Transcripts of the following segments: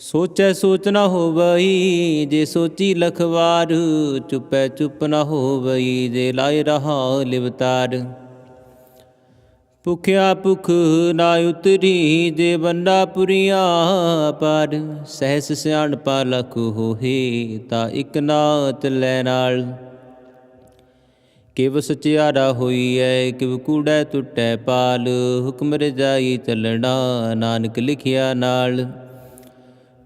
ਸੋਚੈ ਸੋਚ ਨਾ ਹੋਵਈ, ਜੇ ਸੋਚੀ ਲਖਵਾਰ, ਚੁਪੈ ਚੁਪ ਨਾ ਹੋਵਈ, ਜੇ ਲਾਇ ਰਹਾ ਲਿਵਤਾਰ। ਭੁਖਿਆ ਭੁਖ ਨਾ ਉਤਰੀ, ਜੇ ਬੰਦਾ ਪੁਰੀਆਂ ਪਰ, ਸਹਿਸ ਸਿਆਣਪਾ ਲਖ ਹੋਹੇ, ਤਾਂ ਇਕ ਨਾਤ ਲੈ ਨਾਲ। ਕਿਵ ਸਚਿਆਰਾ ਹੋਈ ਐ ਕਿਵ ਕੂੜੈ ਟੁੱਟੈ ਪਾਲ, ਹੁਕਮ ਰਜਾਈ ਚੱਲਣਾ, ਨਾਨਕ ਲਿਖਿਆ ਨਾਲ।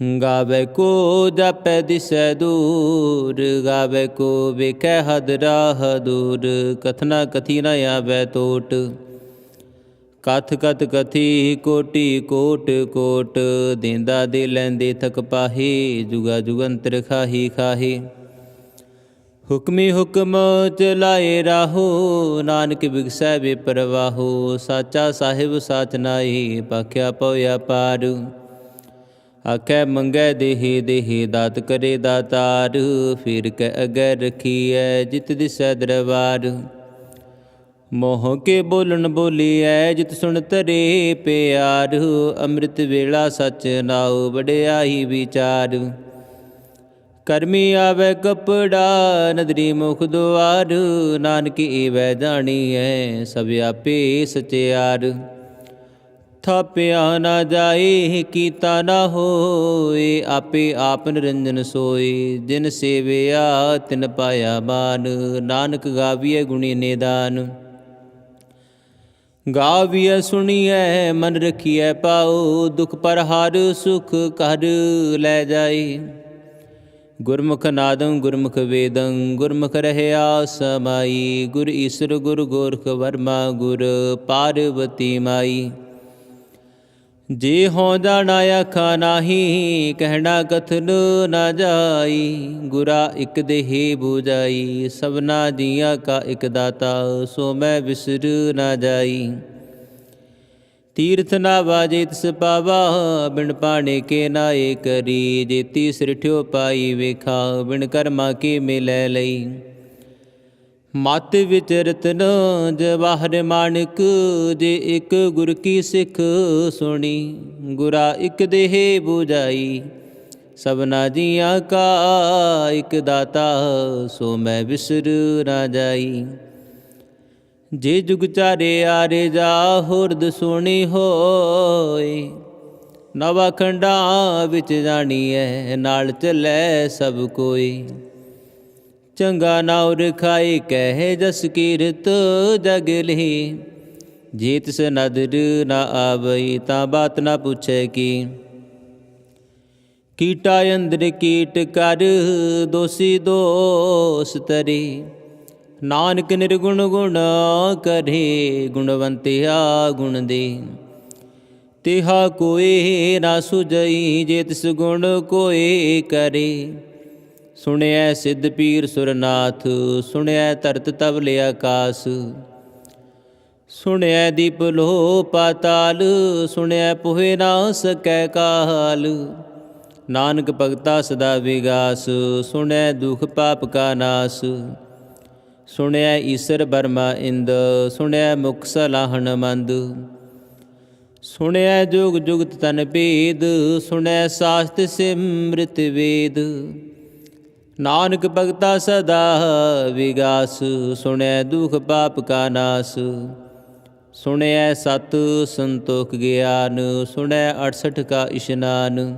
ਗਾਵੇ ਕੋ ਜਪੈ ਦਿਸੈ ਦੂਰ, ਗਾਵੇ ਕੋ ਵੇਖੈ ਹਦ ਰਾਹ ਦੂਰ ਕਥਨਾ ਕਥੀ ਨ ਆਵੈ ਟੋਟ। ਕਥ ਕਤ ਕਥੀ ਕੋਟੀ ਕੋਟ ਕੋਟ, ਦਿੰਦਾ ਦੇ ਲੈਂਦੇ ਥਕ ਪਾਹੀ, ਜੁਗਾ ਜੁਗੰਤਰ ਖਾਹੀ ਖਾਹੀ। ਹੁਕਮੀ ਹੁਕਮ ਚਲਾਏ ਰਾਹੋ, ਨਾਨਕ ਬਿਗਸੈ ਵੇ ਪਰਵਾਹੋ ਸਾਚਾ ਸਾਹਿਬ ਸਾਚ ਨਾਈ ਪਾਖਿਆ ਪਉਆ ਪਾਰ। ਆਖੈ ਮੰਗੈ ਦੇਹੇ ਦੇਹੇ ਦਾਤ ਕਰੇ ਦਾਤਾਰ, ਫਿਰ ਕੈ ਅਗੈ ਰਖੀਐ ਜਿਤ ਦਿਸੈ ਦਰਬਾਰ। ਮੋਹ ਕੇ ਬੋਲਣ ਬੋਲੀਐ ਜਿਤ ਸੁਣ ਤਰੇ ਪਿਆਰ, ਅੰਮ੍ਰਿਤ ਵੇਲਾ ਸਚ ਨਾਉ ਵਡਿਆਈ ਵਿਚਾਰ। ਕਰਮੀ ਆਵੇ ਕਪੜਾ, ਨਦਰੀ ਮੁਖ ਦੁਆਰ, ਨਾਨਕ ਏਵੈ ਜਾਣੀਐ ਸਭ ਆਪੇ ਸਚਿਆਰ। ਥਾਪਿਆ ਨਾ ਜਾਏ, ਕੀਤਾ ਨਾ ਹੋਏ, ਆਪੇ ਆਪ ਨਿਰੰਜਨ ਸੋਏ। ਜਿਨ ਸੇਵਿਆ, ਤਿਨ ਪਾਇਆ ਮਾਨ, ਨਾਨਕ ਗਾਵੀਏ ਗੁਣੀ ਨਿਦਾਨ। ਗਾਵੀਐ ਸੁਣੀਐ, ਮਨ ਰਖੀਐ ਪਾਉ ਦੁਖ ਪਰ ਹਰ ਸੁਖ ਕਰ ਲੈ ਜਾਈ ਗੁਰਮੁਖ ਨਾਦੰ, ਗੁਰਮੁਖ ਵੇਦੰ, ਗੁਰਮੁਖ ਰਹਿਆ ਸਮਾਈ। ਗੁਰ ਈਸਰ, ਗੁਰ ਗੋਰਖ ਵਰਮਾ, ਗੁਰ ਪਾਰਵਤੀ ਮਾਈ। ਜੇ ਹੋ ਜਾਣਾ ਆਖਾ ਨਾਹੀ, ਕਹਿਣਾ ਕਥਨ ਨਾ ਜਾਈ, ਗੁਰਾ ਇਕ ਦੇਹੀ 부ਜਾਈ ਸਭਨਾ ਜੀਆਂ ਕਾ ਇਕ ਦਾਤਾ, ਸੋ ਮੈਂ ਵਿਸਰ ਨਾ ਜਾਈ। ਤੀਰਥ ਨਾ ਵਾਜੇ ਤਿਸ ਪਾਵਾ, ਬਿਨ ਪਾਣੇ ਕੇ ਨਾਏ ਕਰੀ, ਜੇਤੀ ਸਿਰਠਿਓ ਪਾਈ ਵੇਖਾ, ਬਿਨ ਕਰਮਾ ਕੀ ਮਿਲੈ ਲਈ। ਮਤ ਵਿੱਚ ਰਤਨ ਜਵਾਹਰ ਮਾਨਕ ਜੇ ਇੱਕ ਗੁਰ ਕੀ ਸਿੱਖ ਸੁਣੀ, ਗੁਰਾ ਇੱਕ ਦੇਹ 부ਜਾਈ ਸਭਨਾ ਜੀਆਂ ਕਾ ਇੱਕ ਦਾਤਾ, ਸੋ ਮੈਂ ਵਿਸਰ ਨਾ ਜਾਈ। ਜੇ ਜੁਗ ਚਾਰੇ ਆਰੇ ਜਾ ਹੁਰਦ ਸੁਣੀ ਹੋਏ, ਨਵਾ ਖੰਡਾ ਵਿੱਚ ਜਾਣੀ ਜਾਣੀਐ, ਨਾਲ ਚੱਲੇ ਸਭ ਕੋਈ। ਚੰਗਾ ਨਾਉ ਰਖਾਈ ਕਹਿ ਜਸ ਕੀਰਤ ਜਗ ਲਈ ਜੇ ਤਿਸ ਨਦਰ ਨਾ ਆਵਈ ਤਾਂ ਬਾਤ ਨਾ ਪੁੱਛੈ ਕੀ। ਕੀਟਾ ਅੰਦਰ ਕੀਟ ਕਰ, ਦੋਸੀ ਦੋਸ ਤਰੀ। ਨਾਨਕ ਨਿਰਗੁਣ ਗੁਣ ਕਰੇ, ਗੁਣਵੰਤਿਆ ਗੁਣ ਦੇ। ਤਿਹਾ ਕੋਈ ਨਾ ਸੁਜਈ ਜੇ ਤਿਸ ਗੁਣ ਕੋਈ ਕਰੇ। ਸੁਣਿਐ ਸਿੱਧ ਪੀਰ ਸੁਰਨਾਥ, ਸੁਣਿਐ ਧਰਤ ਤਵਲ ਆਕਾਸ। ਸੁਣਿਐ ਦੀਪ ਲੋ ਪਾਤਾਲ, ਸੁਣਿਐ ਪੁਹੇ ਨਾ ਸਕੈ ਕਾਲ ਨਾਨਕ ਭਗਤਾ ਸਦਾ ਵਿਗਾਸ ਸੁਣੈ ਦੁਖ ਪਾਪ ਕਾ ਨਾਸ। ਸੁਣਿਐ ਈਸਰ ਬਰਮਾ ਇੰਦ, ਸੁਣਿਐ ਮੁਖ ਸਲਾਹਣ ਮੰਦ। ਸੁਣਿਆ ਜੁਗ ਜੁਗਤ ਤਨ ਭੇਦ ਸੁਣਿਆ ਸਾਸਤ ਸਿਮ੍ਰਿਤ ਵੇਦ। ਨਾਨਕ ਭਗਤਾ ਸਦਾ ਵਿਗਾਸ, ਸੁਣੈ ਦੁਖ ਪਾਪ ਕਾ ਨਾਸ। ਸੁਣਿਆ ਸਤ ਸੰਤੋਖ ਗਿਆਨ, ਸੁਣੈ 68 ਕਾ ਇਸ਼ਨਾਨ।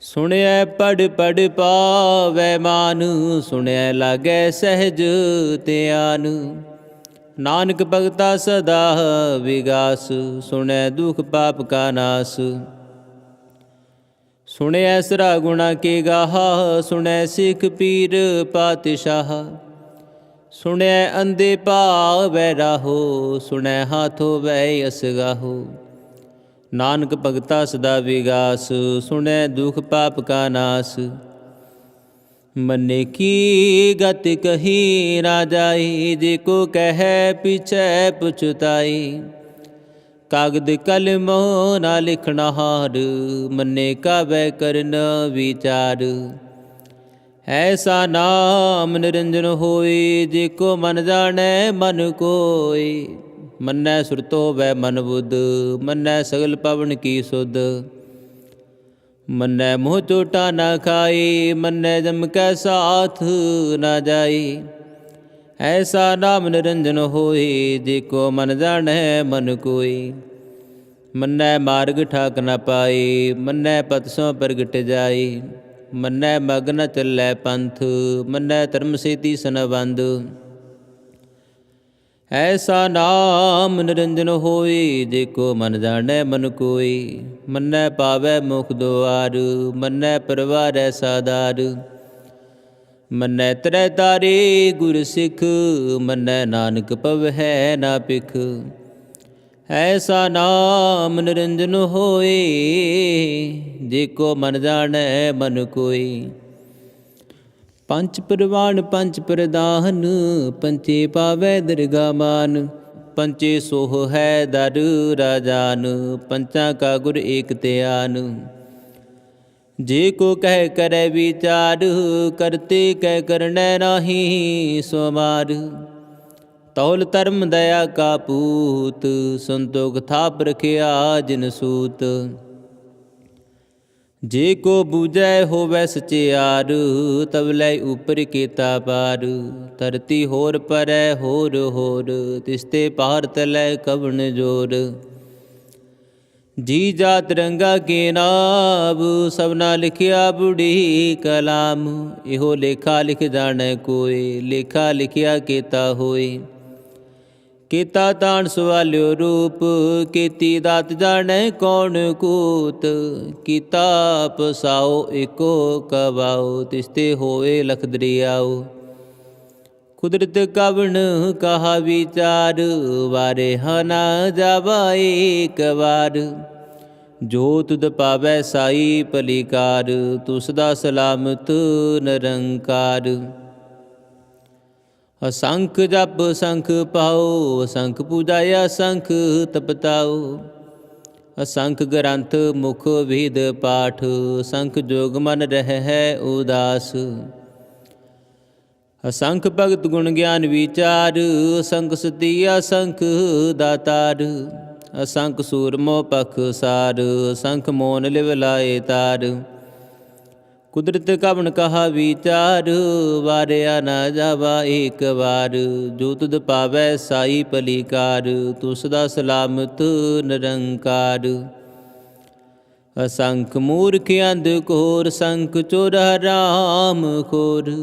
ਸੁਣਿਆ ਪੜ ਪੜ ਪਾਵੈ ਮਾਨ ਸੁਣਿਆ ਲਾਗੈ ਸਹਿਜ ਧਿਆਨ। ਨਾਨਕ ਭਗਤਾ ਸਦਾ ਵਿਗਾਸ, ਸੁਣੈ ਦੁਖ ਪਾਪ ਕਾ ਨਾਸ। ਸੁਣਿਐ ਸਰਾ ਗੁਣਾ ਕੇ ਗਾਹਾ, ਸੁਣੈ ਸਿੱਖ ਪੀਰ ਪਾਤਸ਼ਾਹ। ਸੁਣਿਐ ਅੰਦੇ ਭਾਵੈ ਰਾਹੋ, ਸੁਣੈ ਹਾਥੋ ਵੈ ਅਸਗਾਹੋ ਨਾਨਕ ਭਗਤਾ ਸਦਾ ਵਿਗਾਸ, ਸੁਣੈ ਦੁਖ ਪਾਪ ਕਾ ਨਾਸ। ਮਨੇ ਕੀ ਗਤ ਕਹੀ ਰਾਜਾਈ, ਜੇ ਕੋ ਕਹੈ ਪਿਛੈ ਪੁਛਤਾਈ। ਕਾਗਦ ਕਲਮੋ ਨਾ ਲਿਖਣਾ ਹਾਰ, ਮਨੇ ਕਾਵੈ ਕਰਨ ਵਿਚਾਰ। ਐਸਾ ਨਾਮ ਨਿਰੰਜਨ ਹੋਈ ਜੇ ਕੋ ਮਨ ਜਾਣੈ ਮਨ ਕੋਈ ਮੰਨੈ ਸੁਰਤੋ ਵੈ ਮਨ ਬੁੱਧ, ਮੰਨੈ ਸਗਲ ਪਵਨ ਕੀ ਸੁਧ। ਮੰਨੈ ਮੋਹ ਚੋਟਾ ਨਾ ਖਾਈ ਮੰਨੈ ਜਮ ਕੈ ਸਾਥ ਨਾ ਜਾਈ ਐਸਾ ਨਾਮ ਨਿਰੰਜਨ ਹੋਈ ਜੇ ਕੋ ਮਨ ਜਾਣੈ ਮਨ ਕੋਈ। ਮੰਨੈ ਮਾਰਗ ਠਾਕ ਨ ਪਾਈ ਮੰਨੈ ਪਤਸੋਂ ਪ੍ਰਗਟ ਜਾਈ ਮੰਨੈ ਮਗਨ ਚੱਲੈ ਪੰਥ, ਮੰਨੈ ਧਰਮ ਸੇਤੀ ਸੰਬੰਧ ਐਸਾ ਨਾਮ ਨਿਰੰਜਨ ਹੋਈ ਜੇ ਕੋ ਮਨ ਜਾਣੈ ਮਨ ਕੋਈ। ਮੰਨੈ ਪਾਵੈ ਮੁਖ ਦੁਆਰ, ਮੰਨੈ ਪਰਵਾਰੈ ਸਾਦਾਰ। ਮੰਨੈ ਤਰੈ ਤਾਰੇ ਗੁਰ ਸਿੱਖ, ਮੰਨੈ ਨਾਨਕ ਪਵਹਿ ਨਾ ਪਿਖ ਐਸਾ ਨਾਮ ਨਿਰੰਜਨ ਹੋਏ, ਜੇ ਕੋ ਮਨ ਜਾਣੈ ਮਨ ਕੋਈ ਪੰਚ ਪ੍ਰਵਾਨ ਪੰਚ ਪ੍ਰਦਾਨ ਪੰਚੇ ਪਾਵੈ ਦਰਗਾ ਮਾਨ। ਪੰਚੇ ਸੋਹ ਹੈ ਦਰ ਰਾਜਾਨ, ਪੰਚਾਂ ਕਾ ਗੁਰ ਏਕ ਧਿਆਨ। ਜੇ ਕੋ ਕਹਿ ਕਰੈ ਵਿਚਾਰ, ਕਰਤੇ ਕਹਿ ਕਰਨੈ ਨਾਹੀ ਸਮਾਰ ਤੌਲ ਧਰਮ ਦਇਆ ਕਾ ਪੂਤ, ਸੰਤੋਖ ਥਾਪ ਰਖਿਆ ਜਿਨ ਸੂਤ। ਜੇ ਕੋ ਬੂਝੈ ਹੋਵੈ ਸਚਿਆਰ ਤਬ ਲੈ ਉਪਰ ਕੀਤਾ ਪਾਰ। ਧਰਤੀ ਹੋਰ ਪਰੈ ਹੋਰ ਹੋਰ ਤਿਸਤੇ ਪਾਰ ਤਲੈ ਕਵਣ ਜੋਰ। ਜੀ ਜਾ ਤਿਰੰਗਾ ਕੇ ਨਾਮ ਸਭਨਾ ਲਿਖਿਆ ਬੁੜੀ ਕਲਾਮ। ਇਹੋ ਲੇਖਾ ਲਿਖ ਜਾਣੈ ਕੋਈ ਲੇਖਾ ਲਿਖਿਆ ਕੀਤਾ ਹੋਏ। ਕੀਤਾ ਤਾਣ ਸਵਾਲਿਓ ਰੂਪ, ਕੀਤੀ ਦਾਤ ਜਾਣੈ ਕੌਣ ਕੂਤ। ਕੀਤਾ ਪਸਾਓ ਇਕੋ ਕਵਾਓ ਤਿਸਤੇ ਹੋਏ ਲਖ ਦਰਿਆਓ ਕੁਦਰਤ ਕਵਣ ਕਹਾ ਵਿਚਾਰ ਵਾਰੇ ਹਨਾ ਜਾਵਾ ਏਕ ਵਾਰ। ਜੋ ਤੁਧ ਪਾਵੈ ਸਾਈ ਭਲੀਕਾਰ ਤੂੰ ਸਦਾ ਸਲਾਮਤ ਨਿਰੰਕਾਰ। ਅਸੰਖ ਜਪ ਸੰਖ ਪਾਓ, ਅਸੰਖ ਪੂਜਾਇਆ ਸੰਖ ਤਪਤਾਓ। ਅਸੰਖ ਗ੍ਰੰਥ ਮੁਖ ਵਿਦ ਪਾਠ ਸੰਖ ਜੋਗ ਮਨ ਰਹਿ ਹੈ ਉਦਾਸ। ਅਸੰਖ ਭਗਤ ਗੁਣ ਗਿਆਨ ਵਿਚਾਰ, ਅਸੰਖ ਸਤੀ ਅਸੰਖ ਦਾਤਾਰ। ਅਸੰਖ ਸੂਰਮੋ ਪਖ ਸਾਰ, ਅਸੰਖ ਮੋਨ ਲਿਵ ਲਾਏ ਤਾਰ। ਕੁਦਰਤ ਕਵਣ ਕਹਾ ਵਿਚਾਰ, ਵਾਰਿਆ ਨਾ ਜਾਵਾ ਏਕ ਵਾਰ। ਜੋ ਤੁਧ ਪਾਵੈ ਸਾਈ ਭਲੀਕਾਰ ਤੂੰ ਸਦਾ ਸਲਾਮਤ ਨਿਰੰਕਾਰ। ਅਸੰਖ ਮੂਰਖ ਅੰਧ ਕੋਰ, ਸੰਖ ਚੋਰ ਰਾਮ ਖੋਰ।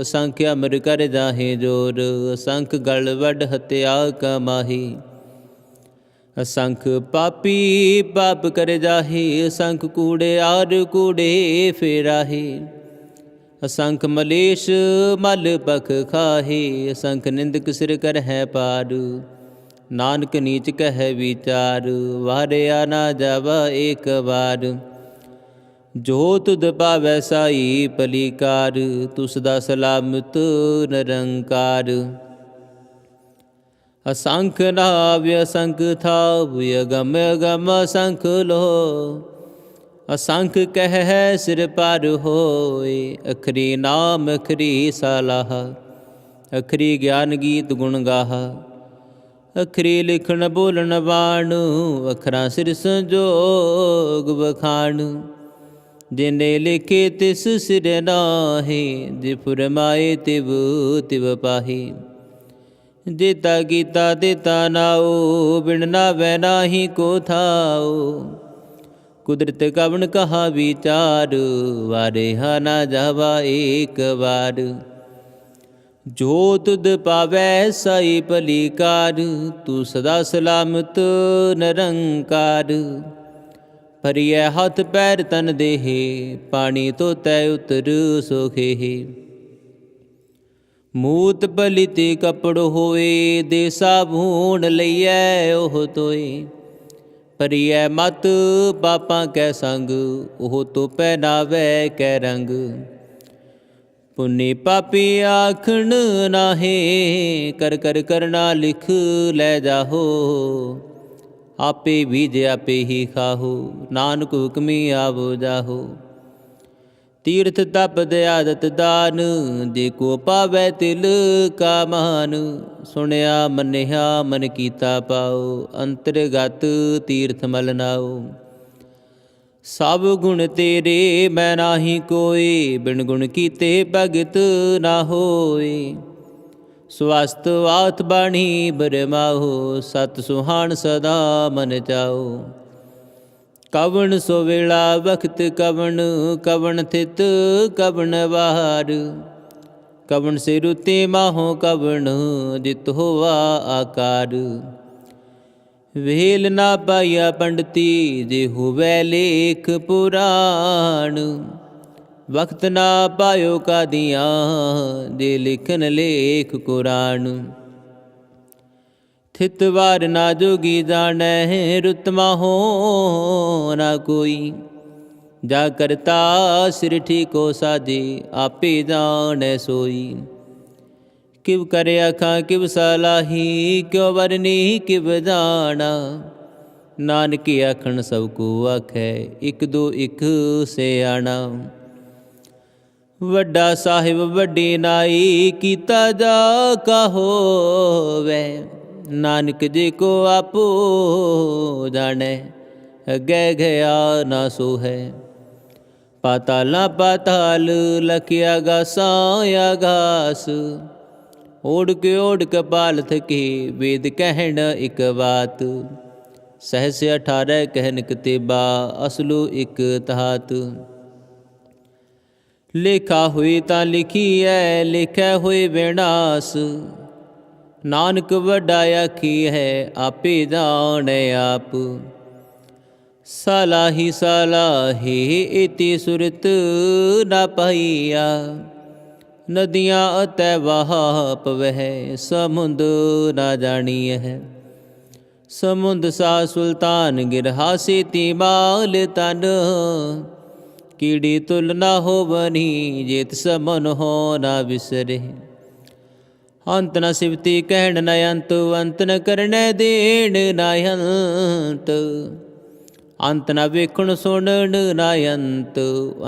ਅਸੰਖ ਅਮਰ ਕਰ ਜਾਹੇ ਜੋਰ, ਅਸੰਖ ਗਲਵੜ ਹਤਿਆ ਕਮਾਹੀ। ਅਸੰਖ ਪਾਪੀ ਪਾਪ ਕਰ ਜਾਹੀ, ਅਸੰਖ ਕੂੜੇ ਆਰ ਕੂੜੇ ਫੇਰਾਹੇ। ਅਸੰਖ ਮਲੇਸ਼ ਮਲ ਪਖ ਖਾਹੇ, ਅਸੰਖ ਨਿੰਦਕ ਸਿਰ ਕਰ ਹੈ ਪਾਰ। ਨਾਨਕ ਨੀਚ ਕਹਿ ਵਿਚਾਰ, ਵਾਰਿਆ ਨਾ ਜਾਵਾ ਏਕ ਵਾਰ। ਜੋ ਤੁਧ ਪਾਵੈ ਸਾਈ ਪਲੀਕਾਰ ਤੂੰ ਸਦਾ ਸਲਾਮਤ ਨਿਰੰਕਾਰ। ਅਸੰਖ ਨਾਵਿ, ਅਸੰਖ ਥਾਵ, ਅਗਮ ਅਗਮ ਅਸੰਖ ਲੋ। ਅਸੰਖ ਕਹਿ ਹੈ ਸਿਰ ਪਰ ਹੋਏ, ਅਖਰੀ ਨਾਮ, ਅਖਰੀ ਸਲਾਹ, ਅਖਰੀ ਗਿਆਨ ਗੀਤ ਗੁਣ ਗਾਹ। ਅਖਰੀ ਲਿਖਣ, ਬੋਲਣ, ਬਾਣੂ ਅਖਰਾਂ ਸਿਰ ਸੰਜੋਗ ਵਖਾਣ। ਜਿਨੇ ਲਿਖੇ ਤਿਸ ਸਿਰ ਨਾਹੀ, ਜੇ ਫਰਮਾਏ ਤਿਵ ਤਿਵ ਪਾਹੀ। ਜੇਤਾ ਕੀਤਾ ਦੇਤਾ ਨਾਉ, ਬਿਨ ਨਾਵੈ ਨਾਹੀ ਕੋ ਥਾਉ। ਕੁਦਰਤ ਕਵਣ ਕਹਾ ਵਿਚਾਰ ਵਾਰੇ ਹਾ ਨਾ ਜਾਵਾ ਏਕ ਵਾਰ। ਜੋ ਤੁਧ ਪਾਵੈ ਸਾਈ ਭਲੀਕਾਰ, ਤੂੰ ਸਦਾ ਸਲਾਮਤ ਨਿਰੰਕਾਰ। ਪਰਿਐ ਹੱਥ ਪੈਰ ਤਨ ਦੇਹੇ, ਪਾਣੀ ਤੋਂ ਤੈ ਉਤਰ ਸੋਖੇ ਮੂਤ ਬਲਿਤੇ ਕਪੜ ਹੋਏ ਦੇ ਸਾਬੂਣ ਲਈਐ ਉਹ ਤੋਏ। ਪਰਿਐ ਮਤ ਪਾਪਾਂ ਕੈ ਸੰਗ, ਉਹ ਤੋ ਪਹਿਨਾਵੈ ਕੈ ਰੰਗ। ਪੁੰਨੇ ਪਾਪੀ ਆਖਣ ਨਾਹੇ, ਕਰ ਕਰ ਕਰਨਾ ਲਿਖ ਲੈ ਜਾਹੋ। ਆਪੇ ਬੀਜ ਆਪੇ ਹੀ ਖਾਹੋ, ਨਾਨਕ ਹੁਕਮੀ ਆਵੋ ਜਾਹੋ। ਤੀਰਥ ਤਪ ਦਿਆਦਤ ਦਾਨ ਜੇ ਕੋ ਪਾਵੈ ਤਿਲ ਕਾ ਮਾਨ। ਸੁਣਿਆ, ਮੰਨਿਆ, ਮਨ ਕੀਤਾ ਪਾਉ ਅੰਤਰਗਤ ਤੀਰਥ ਮਲ ਨਾਉ ਸਭ ਗੁਣ ਤੇਰੇ, ਮੈਂ ਨਾਹੀ ਕੋਈ ਬਿਨ ਗੁਣ ਕੀਤੇ ਭਗਤ ਨਾ ਹੋਏ। ਸਵਸਤ ਆਤ ਬਾਣੀ ਬਰਮਾਹੋ ਸਤ ਸੁਹਾਣ ਸਦਾ ਮਨ ਚਾਓ। ਕਵਣ ਸੋ ਵੇਲਾ ਵਖਤ ਕਵਣ ਕਵਣ ਥਿਤ ਕਵਣ ਵਾਰ। ਕਵਣ ਸੇ ਰੁਤੇ ਮਾਹੋ ਕਵਣ ਜਿਤ ਹੋਵਾ ਆਕਾਰ। ਵੇਲ ਨਾ ਪਾਇਆ ਪੰਡਤੀ ਜੇ ਹੋਵੇ ਲੇਖ ਪੁਰਾਣ। ਵਕਤ ਨਾ ਪਾਇਓ ਕਾਦੀਆਂ, ਜੇ ਲਿਖਨ ਲੇਖ ਕੁਰਾਨ। ਥਿਤ ਵਾਰ ਨਾ ਜੋਗੀ ਜਾਣੈ, ਰੁਤਮਾ ਹੋ ਨਾ ਕੋਈ। ਜਾ ਕਰਤਾ ਸਿਰ ਠੀਕੋ ਸਾਜੀ, ਆਪੇ ਜਾਣੈ ਸੋਈ। ਕਿਵ ਕਰੇ ਅੱਖਾਂ, ਕਿਵ ਸਲਾਹੀ ਕਿਉ ਵਰਨੀ, ਕਿਵ ਜਾਣਾ। ਨਾਨਕ ਆਖਣ ਸਭ ਕੋ ਆਖੈ, ਇਕ ਦੋ ਇਕ ਸਿਆਣਾ। ਵੱਡਾ ਸਾਹਿਬ ਵੱਡੀ ਨਾਈ, ਕੀਤਾ ਜਾ ਕਹੋਵੇ ਨਾਨਕ ਜੀ ਕੋ ਆਪੋ ਜਾਣੈ, ਅੱਗੇ ਗਿਆ ਨਾ ਸੋ ਹੈ ਪਾਤਾਲਾ ਪਾਤਾਲ ਲਖਿਆ ਗਾਸਾਂ ਆਗਾਸ ਓੜ ਕੇ ਓੜ ਕਪਾਲ ਥਕੀ ਵੇਦ ਕਹਿਣ ਇਕ ਬਾਤ। ਸਹਸ 18 ਕਹਿਨ ਕਤੇਬਾ ਅਸਲੂ ਇਕ ਤਹਾਤ। ਲੇਖਾ ਹੋਈ ਤਾਂ ਲਿਖੀ ਐ ਲਿਖਿਆ ਹੋਏ ਵਿਨਾਸ਼। ਨਾਨਕ ਵੱਡਾ ਆਖੀ ਹੈ ਆਪੇ ਜਾਣੈ ਆਪ। ਸਲਾਹੀ ਸਲਾਹੀ ਇਤੀ ਸੁਰਤ ਨਾ ਪਈਆ। ਨਦੀਆਂ ਅਤੈ ਵਾਹ ਪਵਹਿ ਸਮੁੰਦ ਨਾ ਜਾਣੀ ਹੈ ਸਮੁੰਦ ਸਾ ਸੁਲਤਾਨ ਗਿਰਹਾ ਤੀ ਮਾਲ ਤਨ। ਕੀੜੀ ਤੁਲ ਨਾ ਹੋਵਨੀ ਜੇਤ ਸਮਨ ਹੋ ਨਾ ਵਿਸਰੇ। ਅੰਤ ਨ ਸਿਵਤੀ ਕਹਿਣ ਨ ਅੰਤ ਅੰਤ ਨ ਕਰਨੈ ਦੇਣ ਨ ਅੰਤ। ਅੰਤ ਨ ਵੇਖਣ ਸੁਣਨ ਨ ਅੰਤ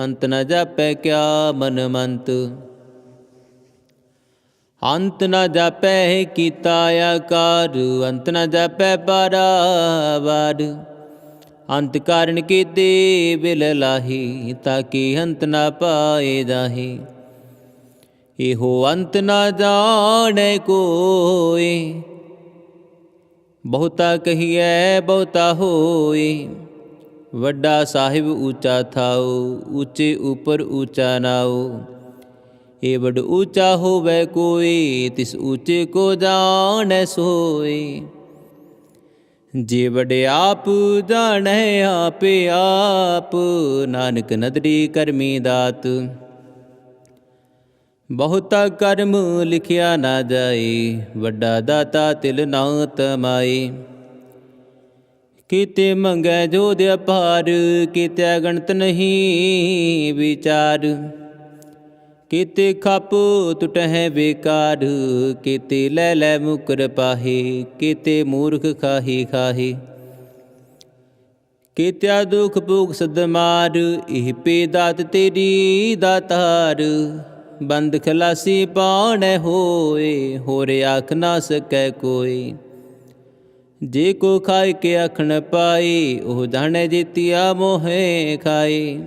ਅੰਤ ਨ ਜਾਪੈ ਕਿਆ ਮਨ ਮੰਤ। ਅੰਤ ਨ ਜਾਪੈ ਕੀਤਾ ਆਕਾਰ, ਅੰਤ ਨ ਜਾਪੈ ਪਰਾਵਾਰ ਅੰਤ ਕਾਰਨ ਕੀਤੇ ਬਿਲ ਲਾਹੀ, ਤਾਂ ਕਿ ਅੰਤ ਨ ਪਾਏ ਜਾਹੀ। ਇਹੋ ਅੰਤ ਨਾ ਜਾਣੈ ਕੋਏ ਬਹੁਤਾ ਕਹੀਐ, ਬਹੁਤਾ ਹੋਏ। ਵੱਡਾ ਸਾਹਿਬ ਉੱਚਾ ਥਾਉ, ਉੱਚੇ ਉਪਰ ਉੱਚਾ ਨਾਉ। ਏ ਵਡ ਉੱਚਾ ਹੋਵੇ ਕੋਈ, ਤਿਸ ਉੱਚੇ ਕੋ ਜਾਣੈ ਸੋਏ। ਜੇ ਵਡ ਆਪ ਜਾਣੈ ਆਪੇ ਆਪ, ਨਾਨਕ ਨਦਰੀ ਕਰਮੀ ਦਾਤ। ਬਹੁਤਾ ਕਰਮ ਲਿਖਿਆ ਨਾ ਜਾਏ, ਵੱਡਾ ਦਾਤਾ ਤਿਲ ਨਾ ਤਮਾਏ। ਕੀਤੇ ਮੰਗੈ ਜੋਦ ਅਪਾਰ, ਕੀਤੇ ਗਣਤ ਨਹੀਂ ਵਿਚਾਰ। ਕੀਤੇ ਖਪ ਟੁਟਹਿ ਬੇਕਾਰ, ਕੀਤੇ ਲੈ ਲੈ ਮੁਕਰ ਪਾਹੇ, ਕੀਤੇ ਮੂਰਖ ਖਾਹੀ ਖਾਹੀ। ਕੀਤਿਆ ਦੁਖ ਭੂਖ ਸਦਮਾਰ, ਇਹ ਪੇ ਦਾਤ ਤੇਰੀ ਦਾਤਾਰ। ਬੰਦ ਖਲਾਸੀ ਪਾਣੈ ਹੋਏ, ਹੋਰ ਆਖ ਨਾ ਸਕੈ ਕੋਈ। ਜੇ ਕੋ ਖਾਇ ਕੇ ਆਖਣ ਪਾਈ, ਉਹ ਜਾਣੈ ਜੀਤਿਆ ਮੋਹੇ ਖਾਈ।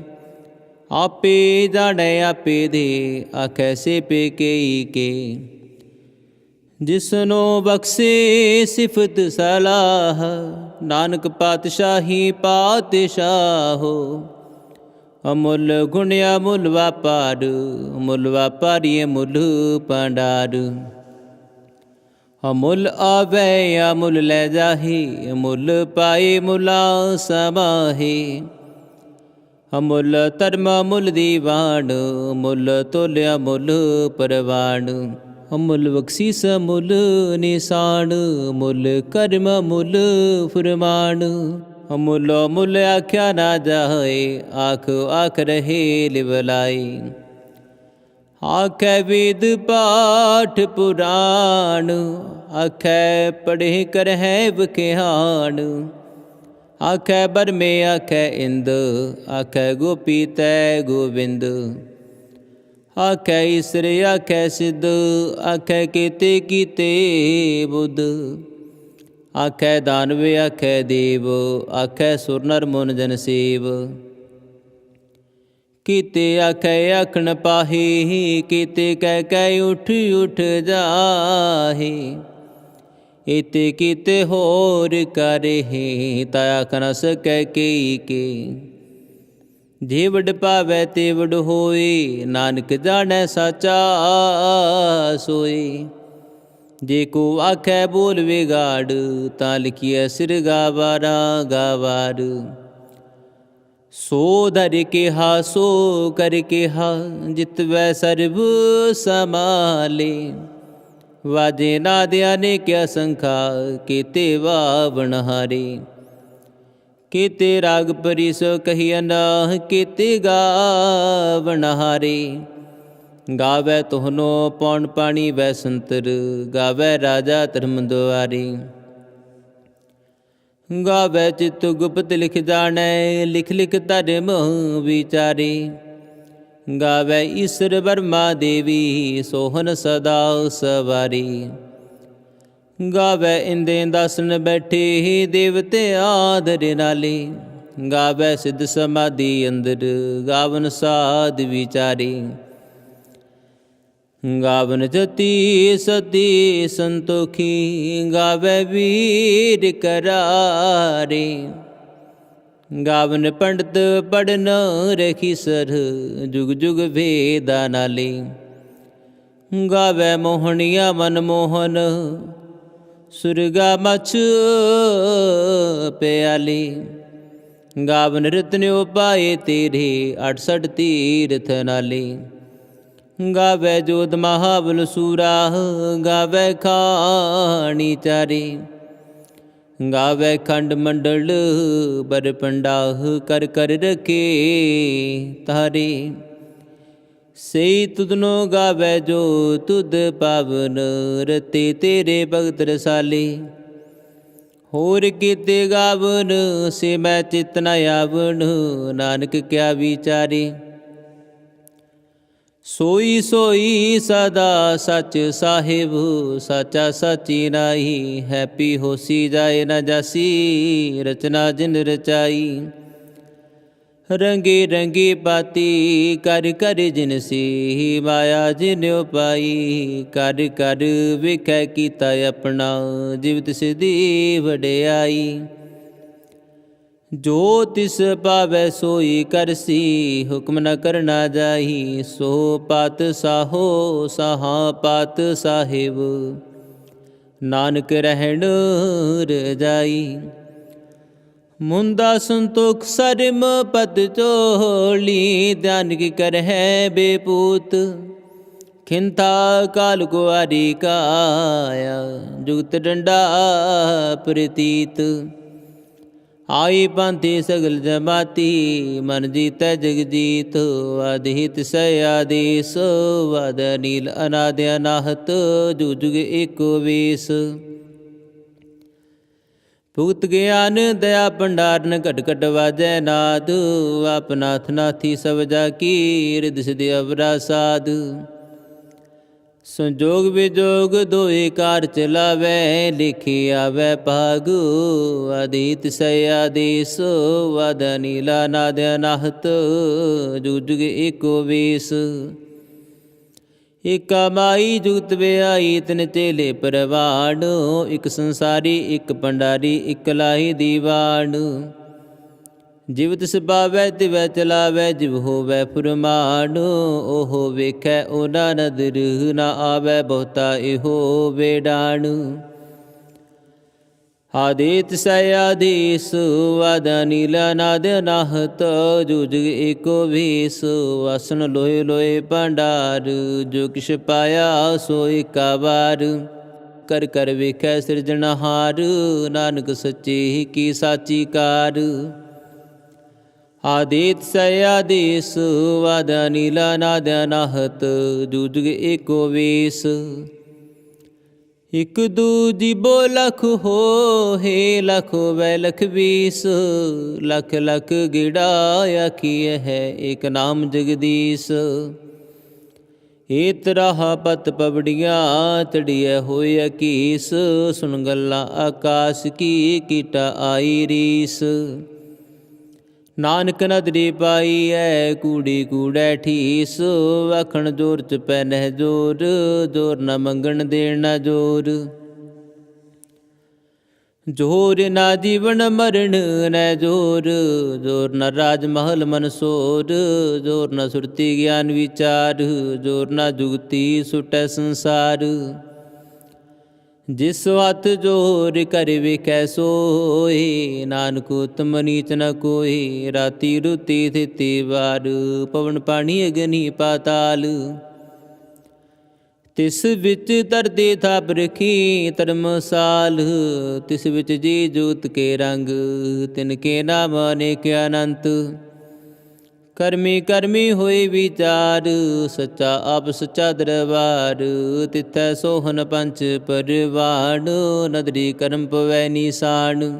ਆਪੇ ਜਾਣੈ, ਆਪੇ ਦੇ, ਆਖੈ ਸੇ ਪੇ ਕੇਈ ਕੇ। ਜਿਸਨੋ ਬਖਸ਼ੇ ਸਿਫਤ ਸਲਾਹ, ਨਾਨਕ ਪਾਤਸ਼ਾਹੀ ਪਾਤਸ਼ਾਹੋ ਅਮੁੱਲ ਗੁਣਿਆ ਮੁੱਲ ਵਪਾਰ ਮੁੱਲ ਵਪਾਰੀ ਮੁੱਲ ਪੰਡਾਰ ਅਮੁੱਲ ਆਵੇ, ਅਮੁੱਲ ਲੈ ਜਾਹੀ ਮੁੱਲ ਪਾਏ ਮੁਲਾ ਸਮਾਹੀ। ਅਮੁੱਲ ਧਰਮ ਮੁੱਲ ਦੀਵਾਨ ਮੁੱਲ ਤੋਲਿਆ ਮੁੱਲ ਪਰਵਾਨ ਅਮੁੱਲ ਬਖਸ਼ੀਸ ਮੁੱਲ ਨਿਸ਼ਾਨ ਮੁੱਲ ਕਰਮ ਮੁੱਲ ਫਰਮਾਨ। ਅਮੁੱਲ ਮੁੱਲ ਆਖਿਆ ਨਾ ਜਾਏ ਆਖ ਆਖ ਰਹੇ ਲਿਵਲਾਈ ਆਖੈ ਵੇਦ ਪਾਠ ਪੁਰਾਣ ਆਖੈ ਪੜ੍ਹੇ ਕਰਹਿ ਬਖਿਆਣ ਆਖੈ ਬਰਮੇ ਆਖੈ ਇੰਦ ਆਖੈ ਗੋਪੀ ਤੈ ਗੋਬਿੰਦ ਆਖੈ ਈਸਰ ਆਖੈ ਸਿੱਧ ਆਖੈ ਕੀਤੇ ਕੀਤੇ ਬੁੱਧ ਆਖੈ ਦਾਨਵੇ, ਆਖੈ ਦੇਵ, ਆਖੈ ਸੁਰਨਰ ਮੁਨ ਮਨ ਜਨ ਸੇਵ। ਕੀਤੇ ਆਖੈ ਆਖਣ ਪਾਹੀ, ਕੀਤੇ ਕਹਿ ਕਹਿ ਉਠ ਉਠ ਜਾਹੀ। ਇਤੇ ਕੀਤੇ ਹੋਰ ਕਰਹਿ ਤਾ ਆਖ ਨ ਸਕੈ ਕੇ। ਕੀ ਜੇ ਵਡ ਪਾਵੈ ਤੇ ਵਡ ਹੋਏ ਨਾਨਕ ਜਾਣੈ ਸਾਚਾ ਸੋਈ। ਜੇ ਕੋ ਆਖੈ ਬੋਲ ਵਿਗਾੜ, ਤਾਂ ਲਿਖੀਐ ਸਿਰ ਗਾਵਾਰਾ ਗਾਵਾਰ। ਸੋ ਧਰ ਕੇ ਹਾ ਸੋ ਕਰ ਕੇ ਹਾ ਜਿਤਵੈ ਸਰਬ ਸਮਾਲੇ। ਵਾਜੇ ਨਾਦਿਆ ਨੇ ਕਿਆ ਸੰਖਾ ਕੀਤੇ ਵਾਵਣ ਹਾਰੇ। ਕੀਤੇ ਰਾਗ ਪਰਿਸ ਕਹੀਐ ਨਾ ਕੀਤੇ ਗਾਵਣ ਹਾਰੇ। ਗਾਵੇ ਤੋਹਨੋ ਪੌਣ ਪਾਣੀ ਵੈ ਸੰਤਰ, ਗਾਵੇ ਰਾਜਾ ਧਰਮ ਦੁਆਰੀ। ਗਾਵੇ ਚਿਤ ਗੁਪਤ ਲਿਖ ਜਾਣੈ, ਲਿਖ ਲਿਖ ਧਰਮ ਵਿਚਾਰੇ। ਗਾਵੇ ਈਸ਼ਰ ਵਰਮਾ ਦੇਵੀ ਸੋਹਨ ਸਦਾ ਸਵਾਰੀ। ਗਾਵੇ ਇੰਦੇ ਦਸਨ ਬੈਠੇ, ਦੇਵਤੇ ਆਦਰ ਨਾਲੇ। ਗਾਵੇ ਸਿੱਧ ਸਮਾਧੀ ਅੰਦਰ, ਗਾਵਨ ਸਾਧ ਵਿਚਾਰੀ। ਗਾਵਨ ਜਤੀ ਸਤੀ ਸੰਤੋਖੀ, ਗਾਵੇ ਵੀਰ ਕਰਾਰੇ। ਗਾਵਨ ਪੰਡਤ ਪੜਨ ਰਖੀ ਸਰ, ਜੁਗ ਜੁਗ ਵੇਦਾ ਨਾਲੇ। ਗਾਵੇ ਮੋਹਣੀਆ ਮਨ ਮੋਹਨ, ਸੁਰਗਾ ਮਛ ਪਿਆਲੀ। ਗਾਵਨ ਰਤਨਿਓ ਪਾਏ ਤੇਰੇ 68 ਤੀਰਥ ਨਾਲੇ। ਗਾਵੇ ਜੋਤ ਮਹਾਬਲ ਸੂਰਾ ਗਾਵੇ ਖਾਣੀ ਚਾਰੀ। ਗਾਵੇ ਖੰਡ ਮੰਡਲ ਬਰ ਪੰਡਾਹ, ਕਰ ਕਰ ਰਖੇ ਤਾਰੇ ਸਈ ਤੁਧਨੋ ਗਾਵੇ ਜੋ ਤੁਧ ਪਾਵਨ, ਰਤੇ ਤੇਰੇ ਭਗਤ ਰਸਾਲੇ। ਹੋਰ ਕੀਤੇ ਗਾਵਨ, ਸੇ ਮੈਂ ਚਿਤ ਨ ਆਵਣ, ਨਾਨਕ ਕਿਆ ਵਿਚਾਰੇ। ਸੋਈ ਸੋਈ ਸਦਾ ਸਚ ਸਾਹਿਬ, ਸਾਚਾ ਸਚੀ ਨਾਹੀ, ਹੈਪੀ ਹੋਸੀ ਜਾਏ ਨਾ ਜਾਸੀ, ਰਚਨਾ ਜਿਨ ਰਚਾਈ। ਰੰਗੀ ਰੰਗੀ ਪਾਤੀ, ਕਰ ਕਰ ਜਿਨ ਸੀ, ਮਾਇਆ ਜਿਨ ਉਪਾਈ। ਕਰ ਕਰ ਵਿਖੈ ਕੀਤਾ ਆਪਣਾ, ਜਿਵਤ ਸਿਧੀ ਵਡਿਆਈ। ਜੋ ਤਿਸ ਪਾਵੈ ਸੋਈ ਕਰਸੀ ਹੁਕਮ ਨ ਕਰਨਾ ਜਾਹੀ, ਸੋ ਪਤ ਸਾਹੋ ਸਾਹਾ ਪਤ ਸਾਹਿਬ। ਨਾਨਕ ਰਹਿਣ ਰਜਾਈ ਮੁੰਦਾ ਸੰਤੋਖ ਸਰਮ ਪਦ ਚੋਲੀ ਧਿਆਨ ਕੀ ਕਰ ਹੈ ਬੇਪੂਤ। ਖਿੰਤਾ ਕਾਲ ਗੁਆਰੀ ਕਾਇਆ, ਜੁਗਤ ਡੰਡਾ ਪ੍ਰਤੀਤ। ਆਈ ਪੰਥੀ ਸਗਲ ਜਮਾਤੀ, ਮਨ ਜੀਤੈ ਜਗ ਜੀਤ ਆਦਿਤ ਸ ਆਦੇਸ, ਵਦ ਨੀਲ ਅਨਾਦ ਅਨਾਹਤ, ਜੁਗ ਜੁਗ ਏਕੋ ਵੇਸ। ਭੁਗਤ ਗਿਆਨ ਦਇਆ ਭੰਡਾਰਨ ਘਟ ਘਟ ਵਾਜੈ ਨਾਦ ਆਪਨਾਥ ਨਾਥੀ ਸਭ ਜਾ ਕੀ ਰਿਦ ਸਿਧ ਅਵਰਾ ਸਾਧ ਸੰਜੋਗ ਵਿਜੋਗ ਦੋਏ ਕਾਰ ਚਲਾਵੇ ਲਿਖੀ ਆਵੇ ਭਾਗੂ, ਅਦੀਤ ਸੇ ਆਦੇਸ ਵਦ ਨੀਲਾ ਨਾਦ ਅਨਾਹਤ, ਜੁਜੁਗ ਏਕੋ ਵੇਸ। ਇਕਾ ਮਾਈ ਜੁਗਤ ਵਿਆਈ, ਤਨ ਚੇਲੇ ਪਰਵਾਣ ਇਕ ਸੰਸਾਰੀ, ਇੱਕ ਪੰਡਾਰੀ, ਇੱਕ ਲਾਹੀ ਦੀਵਾਨ। ਜਿਵ ਤਿਸ ਬਾਵੈ ਤਿਵੈ ਚਲਾਵੈ, ਜਿਵ ਹੋਵੈ ਫੁਰਮਾਨ, ਉਹ ਵੇਖੈ ਉਹਨਾ ਨਦਰ, ਨਾ ਆਵੈ ਬਹੁਤਾ ਇਹੋ ਵੇਡਾਣ ਆਦੇਤ ਸੈ ਆਦੇਸ, ਵਾਦਾ ਨੀਲਾ ਨਾਦ ਨਾਹਤ, ਜੁਜ ਏਕੋ ਵੀਸ ਵਸਨ ਲੋਏ ਲੋਏ ਭੰਡਾਰ, ਜੋ ਕਿਛ ਪਾਇਆ ਸੋ ਏਕਾ ਕਰ ਕਰ ਵੇਖੈ ਸਿਰਜਣਹਾਰ, ਨਾਨਕ ਸੱਚੀ ਕੀ ਸਾਚੀ ਕਾਰ। ਆਦੇਤ ਸੈ ਆਦੇਸ ਵਾਦਾ ਨੀਲਾ ਨਾਦ ਨਾਹਤ ਜੁਜ ਏਕੋ ਵੇਸ। ਇਕ ਦੂਜੀ ਬੋ ਲਖ ਹੋਏ ਲਖ ਵੈ ਲਖ ਵੀਸ। ਲਖ ਲਖ ਗਿੜਾ ਆਖੀਐ ਹੈ ਇਕ ਨਾਮ ਜਗਦੀਸ਼। ਏ ਤਰਾਹ ਪਤ ਪਵੜੀਆਂ ਤੜੀਐ ਹੋਏ ਅਕੀਸ। ਸੁਣ ਗੱਲਾਂ ਆਕਾਸ਼ ਕੀ ਕੀਟਾ ਆਈ ਰੀਸ। ਨਾਨਕ ਨਦਰੀ ਪਾਈ ਐ ਕੂੜੀ ਕੂੜੈ ਠੀਸ ਵਖਣ ਜੋਰ ਚ ਪੈ ਨਹਿ ਜੋਰ ਜੋਰ ਨ ਮੰਗਣ ਦੇਣ ਨਾ ਜੋਰ। ਜੋਰ ਨਾ ਜੀਵਨ ਮਰਨ ਨੈ ਜੋਰ ਜੋਰ ਨ ਰਾਜ ਮਹਲ ਮਨਸੋਰ ਜੋਰ ਨ ਸੁਰਤੀ ਗਿਆਨ ਵਿਚਾਰ, ਜੋਰ ਨ ਜੁਗਤੀ ਸੁਟੈ ਸੰਸਾਰ। ਜਿਸ ਹੱਥ ਜੋਰ ਕਰ ਵੇਖੈ ਸੋਏ, ਨਾਨਕ ਉਤਮ ਨੀਚ ਨ ਕੋਈ ਰਾਤੀ ਰੁਤੀ ਥਿਤੀ ਵਾਰ, ਪਵਨ ਪਾਣੀ ਅਗਨੀ ਪਾਤਾਲ। ਤਿਸ ਵਿੱਚ ਦਰਦੇ ਥਾਪ ਰਖੀ ਧਰਮਸਾਲ, ਤਿਸ ਵਿੱਚ ਜੀ ਜੋਤ ਕੇ ਰੰਗ, ਤਿਨ ਕੇ ਨਾਮ ਅਨੇਕ ਅਨੰਤ। ਕਰਮੀ ਕਰਮੀ ਹੋਏ ਵਿਚਾਰ, ਸੱਚਾ ਆਪ ਸੱਚਾ ਦਰਬਾਰ, ਤਿਥੈ ਸੋਹਨ ਪੰਚ ਪਰਵਾਣ, ਨਦਰੀ ਕਰਮ ਪਵੈ ਨਿਸ਼ਾਨ।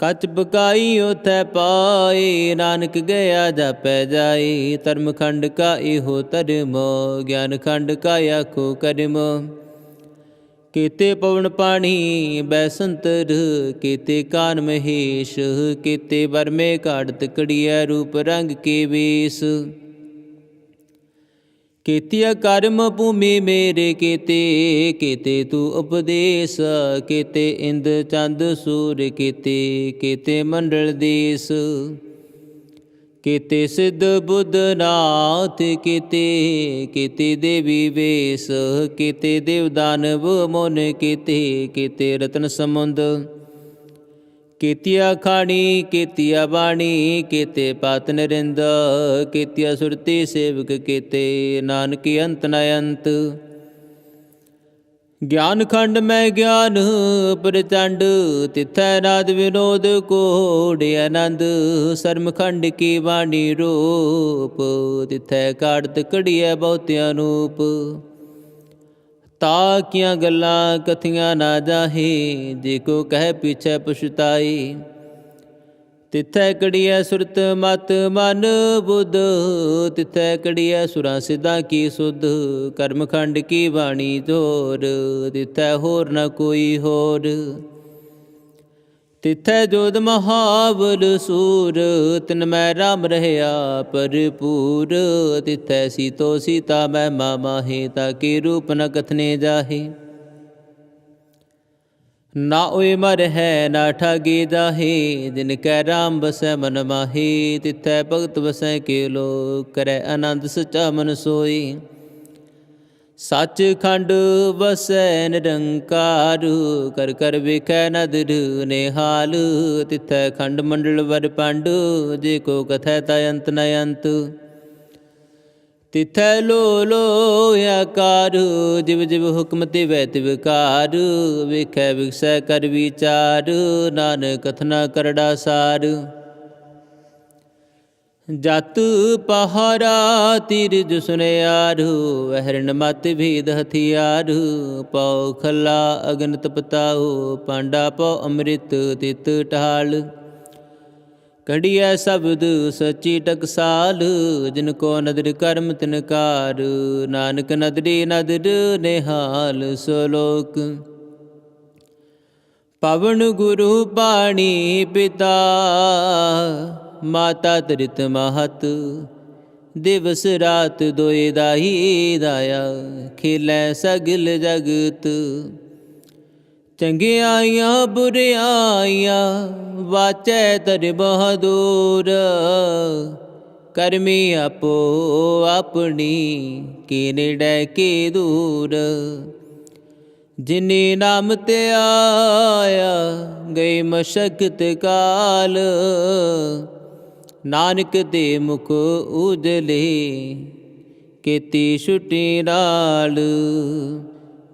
ਕਚ ਬਕਾਈ ਉਥੈ ਪਾਏ, ਨਾਨਕ ਗਿਆ ਜਾਪੈ ਜਾਏ ਧਰਮ ਖੰਡ ਕਾ ਇਹੋ ਧਰਮ ਗਿਆਨ ਖੰਡ ਕਾ ਆਖੋ ਕਰਮ। ਕੀਤੇ ਪਵਨ ਪਾਣੀ, ਬੈਸੰਤਰ ਕੀਤੇ ਕਾਨ ਮਹੇਸ਼, ਕੀਤੇ ਵਰਮੇ ਘਾੜਤ ਕੜੀਐ ਰੂਪ ਰੰਗ ਕੇ ਵੇਸ। ਕੀਤਿਆ ਕਰਮ ਭੂਮੀ ਮੇਰੇ ਕੀਤੇ ਕੀਤੇ ਤੂੰ ਉਪਦੇਸ਼, ਕੀਤੇ ਇੰਦ ਚੰਦ ਸੂਰ ਕੀਤੇ ਕੀਤੇ ਮੰਡਲ ਦੇਸ। ਕੀਤੇ ਸਿੱਧ ਬੁੱਧ ਨਾਥ ਕੀਤੇ ਕੀਤੇ ਦੇਵੀ ਵੇਸ, ਕੀਤੇ ਦੇਵਦਾਨਵ ਮੋਨ, ਕੀਤੇ, ਕਿਤੇ ਰਤਨ ਸਮੁੰਦ। ਕੀਤਿਆ ਖਾਣੀ, ਕੀਤਿਆ ਬਾਣੀ, ਕੀਤੇ ਪਾਤ ਨਰਿੰਦ, ਕੀਤਿਆ ਸੁਰਤੀ ਸੇਵਕ, ਕੀਤੇ ਨਾਨਕ ਅੰਤ ਨ ਅੰਤ ਗਿਆਨ ਖੰਡ ਮੈਂ ਗਿਆਨ, ਪ੍ਰਚੰਡ ਤਿਥੈ ਨਾਦ ਵਿਨੋਦ ਕੋੜ, ਆਨੰਦ ਸਰਮ ਖੰਡ ਕੀ ਬਾਣੀ ਰੂਪ, ਤਿਥੈ ਕਾੜਤ ਕੜੀਐ ਬਹੁਤ ਅਨੂਪ ਤਾ ਕੀਆਂ ਗੱਲਾਂ ਕਥੀਆਂ ਨਾ ਜਾਹੇ, ਜੇ ਕੋ ਕਹਿ ਪਿਛੈ ਪੁਛਤਾਈ। ਤਿਥੈ ਕੜੀਐ ਸੁਰਤ ਮਤ ਮਨ ਬੁੱਧ, ਤਿਥੈ ਕੜੀਐ ਸੁਰਾਂ ਸਿਧਾ ਕੀ ਸੁਧ ਕਰਮ ਖੰਡ ਕੀ ਬਾਣੀ ਜੋਰ, ਤਿਥੈ ਹੋਰ ਨ ਕੋਈ ਹੋਰ। ਤਿਥੈ ਜੋਦ ਮਹਾਬਲ ਸੂਰ, ਤਿਨ ਮੈਂ ਰਾਮ ਰਹਿਆ ਪਰਪੂਰ ਤਿਥੈ ਸੀਤੋ ਸੀਤਾ ਮੈਂ ਮਾਮਾਹੇ ਤਾਂ ਕੀ ਰੂਪ ਨ ਕਥਨੇ ਜਾਹੇ। ਨਾ ਓਏ ਮਰ ਹੈ, ਨਾ ਠਾਗੇ ਜਾਹੇ ਜਿਨ ਕੈ ਰਾਮ ਬਸੈ ਮਨ ਮਾਹੀ, ਤਿਥੈ ਭਗਤ ਬਸੈ ਕੇ ਲੋ ਕਰੈ ਆਨੰਦ ਸਚਾ ਮਨ ਸੋਈ ਸੱਚ ਖੰਡ ਵਸੈ ਨਿਰੰਕਾਰ, ਕਰ ਕਰ ਵਿਖੈ ਨਦਰ ਨਿਹਾਲ, ਤਿਥੈ ਖੰਡ ਮੰਡਲ ਵਰ ਪੰਡ, ਜੇ ਕੋ ਕਥੈ ਤਾ ਅੰਤ ਨ ਅੰਤ। ਤਿਥੈ ਲੋ ਲੋ ਆਕਾਰ, ਜਿਵ ਜਿਵ ਹੁਕਮ ਤੇ ਵੈ ਤਿਵਕਾਰ ਵੇਖੈ ਵਿਖਸੈ ਕਰ ਵਿਚਾਰ, ਨਾਨਕ ਕਥਨਾ ਕਰੜਾ ਸਾਰ। ਜਤ ਪਹਾਰਾ ਤੀਰ ਜੁਸਨਿਆਰ ਵਹਿਰਨ ਮਤ ਭੇਦ ਹਥਿਆਰ, ਪਉ ਖਲਾ ਅਗਨ ਤਪਤਾਉ ਪਾਂਡਾ ਪਉ ਅੰਮ੍ਰਿਤ ਤਿਤ ਢਾਲ। ਕੜੀਐ ਸ਼ਬਦ ਸੱਚੀ ਟਕਸਾਲ, ਜਿਨ ਕੋ ਨਦਰ ਕਰਮ ਤਿਨਕਾਰ ਨਾਨਕ ਨਦਰੀ ਨਦਰ ਨਿਹਾਲ ਸਲੋਕ। ਪਵਨ ਗੁਰੂ ਬਾਣੀ ਪਿਤਾ, ਮਾਤਾ ਤ੍ਰਿਤ ਮਹਤ, ਦਿਵਸ ਰਾਤ ਦੋਇ ਦਾਈ ਦਾਇਆ, ਖਿਲੈ ਸਗਲ ਜਗਤ। ਚੰਗਿਆਈਆਂ, ਬੁਰਿਆਈਆਂ, ਵਾਚੈ ਤਰ ਬਹਦੂਰ। ਕਰਮੀ ਆਪੋ ਆਪਣੀ ਕੀ ਨੇੜੇ ਕੀ ਦੂਰ। ਜਿਨੇ ਨਾਮ ਤੇ ਆਇਆ, ਗਈ ਮਸ਼ਕਤ ਕਾਲ। ਨਾਨਕ ਦੇ ਮੁਖ ਉਜਲੇ, ਕੀਤੀ ਛੁੱਟੀ ਨਾਲ।